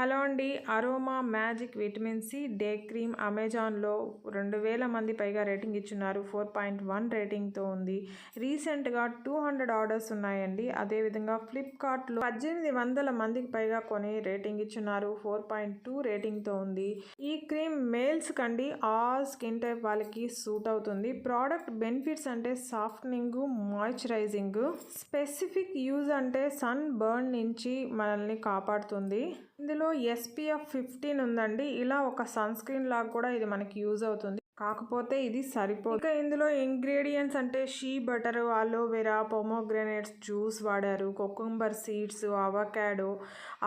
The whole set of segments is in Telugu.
హలో అండి. Aroma magic vitamin C day cream అమెజాన్లో రెండు వేల మంది పైగా రేటింగ్ ఇచ్చున్నారు. ఫోర్ పాయింట్ వన్ రేటింగ్తో ఉంది. రీసెంట్గా టూ హండ్రెడ్ ఆర్డర్స్ ఉన్నాయండి. అదేవిధంగా ఫ్లిప్కార్ట్లో పద్దెనిమిది వందల మందికి పైగా కొని రేటింగ్ ఇచ్చున్నారు. ఫోర్ పాయింట్ టూ రేటింగ్తో ఉంది. ఈ క్రీమ్ మేల్స్ కండి ఆల్ స్కిన్ టైప్ వాళ్ళకి సూట్ అవుతుంది. ప్రోడక్ట్ బెనిఫిట్స్ అంటే సాఫ్ట్నింగ్ మాయిశ్చరైజింగ్ స్పెసిఫిక్ యూజ్ అంటే సన్ బర్న్ నుంచి మనల్ని కాపాడుతుంది. ఇందులో ఎస్పీఎఫ్ ఫిఫ్టీన్ ఉందండి. ఇలా ఒక సన్ స్క్రీన్ లాగా కూడా ఇది మనకి యూజ్ అవుతుంది. కాకపోతే ఇది సరిపోదు. ఇంకా ఇందులో ఇంగ్రీడియంట్స్ అంటే shea butter aloe vera pomegranates juice వాడారు cucumber seeds avocado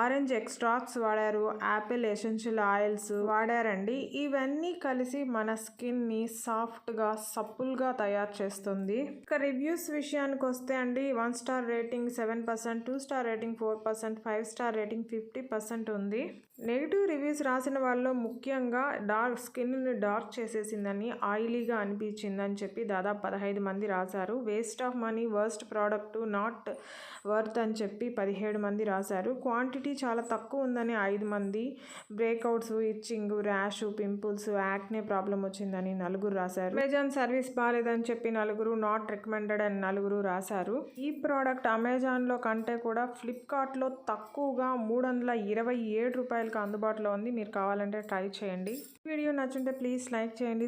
orange extracts వాడారు యాపిల్ ఎసెన్షియల్ ఆయిల్స్ వాడారండి. ఇవన్నీ కలిసి మన స్కిన్ని సాఫ్ట్గా సప్పుల్గా తయారు చేస్తుంది. ఇక రివ్యూస్ విషయానికి వస్తే అండి one star rating seven percent two star rating four percent five star rating fifty percent ఉంది. నెగిటివ్ రివ్యూస్ రాసిన వాళ్ళు ముఖ్యంగా డార్క్ స్కిన్ని డార్క్ అనిపించిందని ఆయిలీగా అనిపించిందని చెప్పి దాదాపు పదహైదు మంది రాశారు. Waste of money worst product not worth అని చెప్పి పదిహేడు మంది రాశారు. క్వాంటిటీ చాలా తక్కువ ఉందని ఐదు మంది breakouts itching rash pimples acne problem వచ్చిందని నలుగురు రాశారు. అమెజాన్ సర్వీస్ బాగాలేదని చెప్పి నలుగురు నాట్ రికమెండెడ్ అని నలుగురు రాశారు. ఈ ప్రోడక్ట్ అమెజాన్లో కంటే కూడా ఫ్లిప్కార్ట్లో తక్కువగా మూడు వందల ఇరవై ఏడు రూపాయలకు అందుబాటులో ఉంది. మీరు కావాలంటే ట్రై చేయండి. వీడియో నచ్చుంటే ప్లీజ్ లైక్ చేయండి